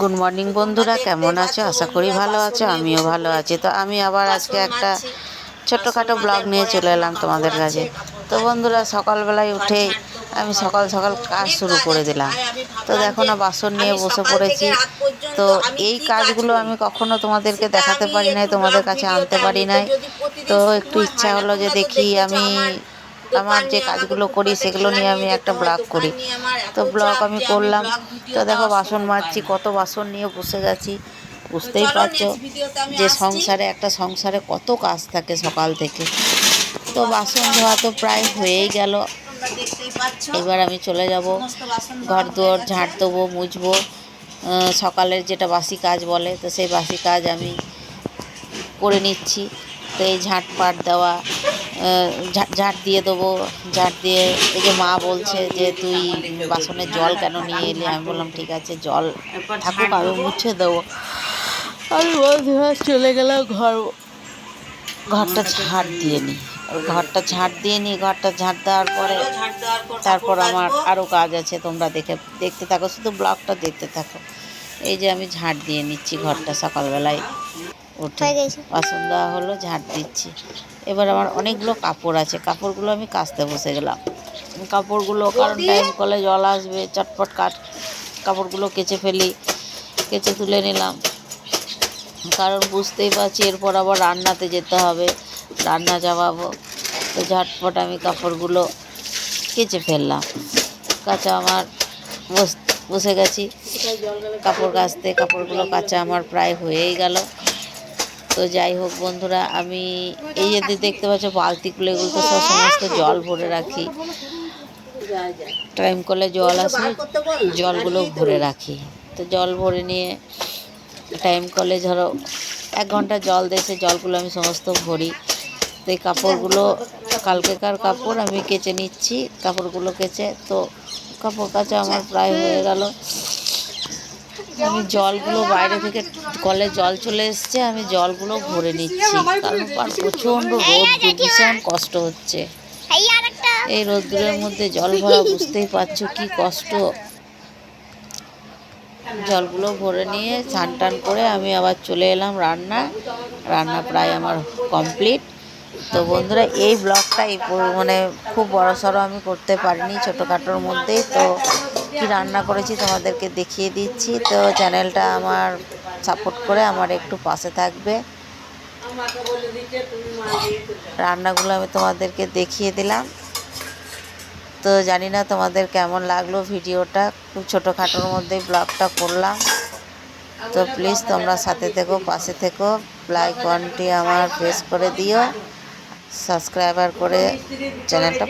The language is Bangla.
গুড মর্নিং বন্ধুরা কেমন আছো? আশা করি ভালো আছো আমিও ভালো আছি। তো আমি আবার আজকে একটা ছোট্টখাটো ব্লগ নিয়ে চলে এলাম তোমাদের কাছে। তো বন্ধুরা সকালবেলায় উঠে আমি সকাল সকাল কাজ শুরু করে দিলাম। তো দেখো না বাসন নিয়ে বসে পড়েছি। তো এই কাজগুলো আমি কখনো তোমাদেরকে দেখাতে পারি নাই তোমাদের কাছে আনতে পারি নাই। তো একটু ইচ্ছা হলো যে দেখি আমি আমার যে কাজগুলো করি সেগুলো নিয়ে আমি একটা ব্লগ করি। তো ব্লগ আমি করলাম। তো দেখো বাসন মাজছি কত বাসন নিয়ে বসে গেছি। বুঝতেই পারছ যে সংসারে একটা সংসারে কত কাজ থাকে সকাল থেকে। তো বাসন ধোয়া তো প্রায় হয়েই গেল। এবার আমি চলে যাব। ঘর দুয়ার ঝাঁট দেবো মুছবো। সকালের যেটা বাসি কাজ বলে তো সেই বাসি কাজ আমি করে নিচ্ছি। তো এই ঝাঁট পাট দেওয়া আহ, ঝা- ঝাঁট দিয়ে দেবো। ঝাঁট দিয়ে এই যে মা বলছে যে তুই বাসনের জল কেন নিয়ে এলি? আমি বললাম ঠিক আছে জল থাকুক আমি মুছে দেবো। আমি চলে গেলাম ঘর। ঘরটা ঝাঁট দিয়ে নিই ঘরটা ঝাঁট দিয়ে নিই ঘরটা ঝাঁট দেওয়ার পরে তারপর আমার আরও কাজ আছে তোমরা দেখে দেখতে থাকো শুধু ব্লগটা দেখতে থাকো। এই যে আমি ঝাঁট দিয়ে নিচ্ছি ঘরটা সকালবেলায়। উঠে বাসন দেওয়া হলো ঝাঁট দিচ্ছি। এবার আমার অনেকগুলো কাপড় আছে। কাপড়গুলো আমি কাচতে বসে গেলাম। কাপড়গুলো কারণ টাইম কলে জল আসবে চটপট কাট কাপড়গুলো কেচে ফেলি কেচে তুলে নিলাম। কারণ বুঝতেই পারছি এরপর আবার রান্নাতে যেতে হবে। রান্না চাপাবো তো ঝটপট আমি কাপড়গুলো কেচে ফেললাম। কাঁচা আমার বস বসে গেছি। কাপড় কাচতে কাপড়গুলো কাঁচা আমার প্রায় হয়েই গেল। তো যাই হোক বন্ধুরা, আমি এই যে দেখতে পাচ্ছ বালতিগুলো এগুলোতে সব সমস্ত জল ভরে রাখি। টাইম কলে জল আসে, জলগুলো ভরে রাখি। তো জল ভরে নিয়ে টাইম কলে ধরো এক ঘণ্টা জল দেশে জলগুলো আমি সমস্ত ভরি। তো এই কাপড়গুলো, কালকেকার কাপড় আমি কেচে নিচ্ছি, কাপড়গুলো কেচে, তো কাপড় কাচা আমার প্রায় হয়ে গেল। আমি জলগুলো বাইরে থেকে কলে জল চলে এসছে, আমি জলগুলো ভরে নিচ্ছি। কারণ প্রচণ্ড রোদ ভীষণ কষ্ট হচ্ছে। এই রোদ্দুরের মধ্যে জল ভরা, বুঝতেই পারছ কি কষ্ট। জলগুলো ভরে নিয়ে স্নান টান করে আমি আবার চলে এলাম রান্না। রান্না প্রায় আমার কমপ্লিট। তো বন্ধুরা, এই ব্লগটা এই মানে খুব বড় সড়ো আমি করতে পারিনি ছোটোখাটোর মধ্যেই, তো কি রান্না করেছি তোমাদেরকে দেখিয়ে দিচ্ছি। তো চ্যানেলটা আমার সাপোর্ট করে আমার একটু পাশে থাকবে। রান্নাগুলো আমি তোমাদেরকে দেখিয়ে দিলাম। তো জানি না তোমাদের কেমন লাগল ভিডিওটা। খুব ছোটোখাটোর মধ্যে ব্লগটা করলাম। তো প্লিজ তোমরা সাথে থেকো, পাশে থেকো। লাইক ওয়ানটি আমার প্রেস করে দিও। সাবস্ক্রাইবার করে চ্যানেলটা